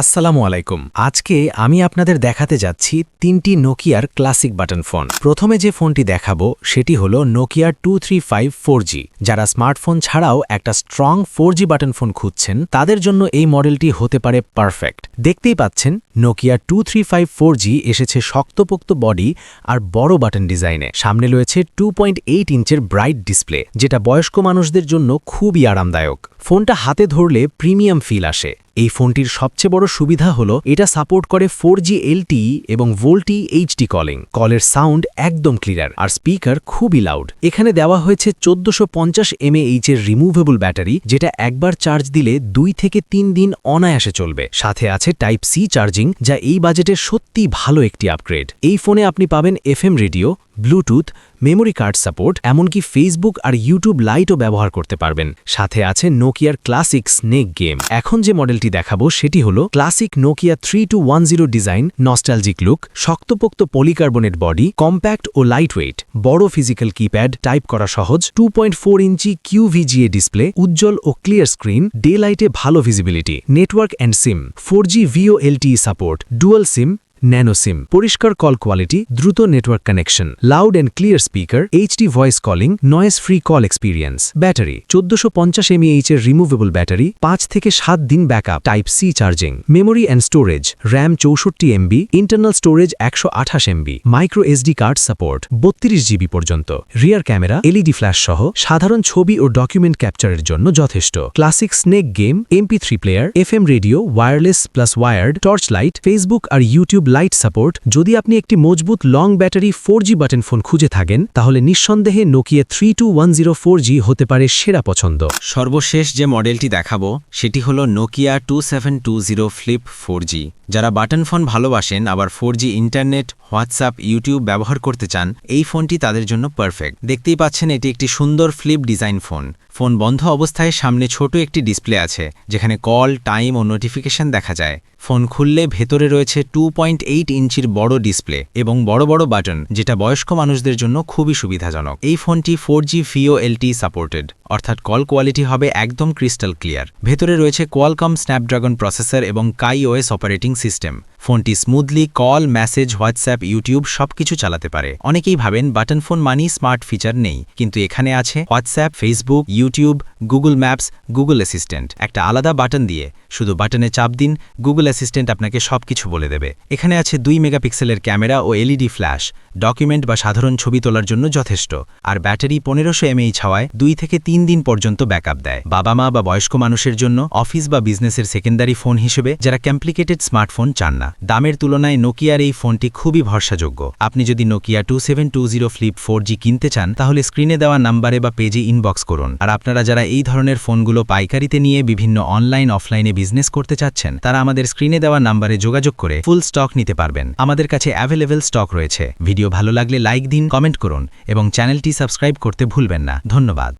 আসসালামু আলাইকুম। আজকে আমি আপনাদের দেখাতে যাচ্ছি তিনটি নোকিয়ার ক্লাসিক বাটন ফোন। প্রথমে যে ফোনটি দেখাবো, সেটি হল Nokia two three five four G. যারা স্মার্টফোন ছাড়াও একটা strong four G button phone খুঁজছেন, তাদের জন্য এই মডেলটি হতে পারে পারফেক্ট। দেখতেই পাচ্ছেন, Nokia two three five four G এসেছে শক্তপোক্ত বডি আর বড় বাটন ডিজাইনে। সামনে রয়েছে টু পয়েন্ট এইট ইঞ্চের ব্রাইট ডিসপ্লে, যেটা বয়স্ক মানুষদের জন্য খুবই আরামদায়ক। ফোনটা হাতে ধরলে প্রিমিয়াম ফিল আসে। এই ফোনটির সবচেয়ে বড় সুবিধা হলো, এটা সাপোর্ট করে ফোর জি এলটি এবং ভোল্টি এইচডি কলিং। কলের সাউন্ড একদম ক্লিয়ার আর স্পিকার খুবই লাউড। এখানে দেওয়া হয়েছে চোদ্দশো পঞ্চাশ এমএএইচ এর রিমুভেবল ব্যাটারি, যেটা একবার চার্জ দিলে দুই থেকে তিন দিন অনায়াসে চলবে। সাথে আছে টাইপ সি চার্জিং, যা এই বাজেটে সত্যি ভালো একটি আপগ্রেড। এই ফোনে আপনি পাবেন FM radio Bluetooth memory card support এমনকি ফেসবুক আর ইউটিউব লাইটও ব্যবহার করতে পারবেন। সাথে আছে নোকিয়ার ক্লাসিক স্নেক গেম এখন যে মডেলটি দেখাবো, সেটি হলো classic Nokia three two one zero design nostalgic look শক্তপোক্ত পলিকার্বনেট বডি কম্প্যাক্ট ও লাইট ওয়েট বড় ফিজিক্যাল কিপ্যাড টাইপ করা সহজ টু পয়েন্ট ফোর ইঞ্চি কিউভিজিএ ডিসপ্লে উজ্জ্বল ও ক্লিয়ার স্ক্রিন ডে লাইটে ভালো visibility network and SIM four G VoLTE support dual SIM nano SIM. পরিষ্কার কল কোয়ালিটি, দ্রুত network connection, loud and clear speaker, HD voice calling noise free call experience. Battery, চোদ্দশো পঞ্চাশ MH এর removable battery, পাঁচ থেকে সাত দিন backup, type C charging. Memory and storage, RAM চৌষট্টি এমবি, ইন্টারনাল স্টোরেজ একশো আঠাশ MB, micro SD card support, বত্রিশ জিবি পর্যন্ত। রিয়ার ক্যামেরা, এলইডি ফ্ল্যাশ সহ সাধারণ ছবি ও ডকুমেন্ট ক্যাপচারের জন্য যথেষ্ট। Classic snake game, MP three player, FM radio wireless plus word torch light Facebook আর ইউটিউব লাইট সাপোর্ট যদি আপনি একটি মজবুত long battery four button phone খুঁজে থাকেন, তাহলে নিঃসন্দেহে Nokia three two one zero four G হতে পারে সেরা পছন্দ। সর্বশেষ যে মডেলটি দেখাবো, সেটি হলো Nokia two seven two zero flip four G যারা বাটন ফোন ভালোবাসেন, আবার ফোর ইন্টারনেট, হোয়াটসঅ্যাপ, ইউটিউব ব্যবহার করতে চান, এই ফোনটি তাদের জন্য পারফেক্ট। দেখতেই পাচ্ছেন, এটি একটি সুন্দর ফ্লিপ ডিজাইন ফোন। ফোন বন্ধ অবস্থায় সামনে ছোট একটি ডিসপ্লে আছে, যেখানে কল, টাইম ও নোটিফিকেশন দেখা যায়। ফোন খুললে ভেতরে রয়েছে টু ইঞ্চির বড় ডিসপ্লে এবং বড় বড় বাটন, যেটা বয়স্ক মানুষদের জন্য খুবই সুবিধাজনক। এই ফোনটি four G VoLTE supported, অর্থাৎ কল কোয়ালিটি হবে একদম ক্রিস্টাল ক্লিয়ার। ভেতরে রয়েছে কোয়ালকম স্ন্যাপড্রাগন প্রসেসর এবং কাই ওএস অপারেটিং সিস্টেম ফোনটি smoothly call message WhatsApp YouTube সবকিছু চালাতে পারে। অনেকেই ভাবেন বাটন ফোন মানি স্মার্ট ফিচার নেই। কিন্তু এখানে আছে WhatsApp Facebook YouTube Google Maps Google Assistant একটা আলাদা বাটন দিয়ে শুধু বাটনে চাপ দিন গুগল অ্যাসিস্ট্যান্ট আপনাকে সবকিছু বলে দেবে। এখানে আছে দুই মেগাপিক্সেলের ক্যামেরা ও এলইডি ফ্ল্যাশ ডকুমেন্ট বা সাধারণ ছবি তোলার জন্য যথেষ্ট। আর ব্যাটারি পনেরোশো এমএইচ হাওয়ায় দুই থেকে তিন দিন পর্যন্ত ব্যাকআপ দেয়। বাবা মা বা বয়স্ক মানুষের জন্য অফিস বা বিজনেসের সেকেন্ডারি ফোন হিসেবে যারা কমপ্লিকেটেড স্মার্টফোন চান না, দামের তুলনায় নোকিয়ার এই ফোনটি খুবই ভরসাযোগ্য। আপনি যদি Nokia two seven two zero flip four G কিনতে চান, তাহলে স্ক্রিনে দেওয়া নাম্বারে বা পেজে ইনবক্স করুন। আর আপনারা যারা এই ধরনের ফোনগুলো পাইকারিতে নিয়ে বিভিন্ন অনলাইন, অফলাইনে বিজনেস করতে চাচ্ছেন, তারা আমাদের স্ক্রিনে দেওয়া নাম্বারে যোগাযোগ করে ফুল স্টক নিতে পারবেন। আমাদের কাছে অ্যাভেলেবেল স্টক রয়েছে। ভিডিও ভালো লাগলে লাইক দিন, কমেন্ট করুন এবং চ্যানেলটি সাবস্ক্রাইব করতে ভুলবেন না। ধন্যবাদ।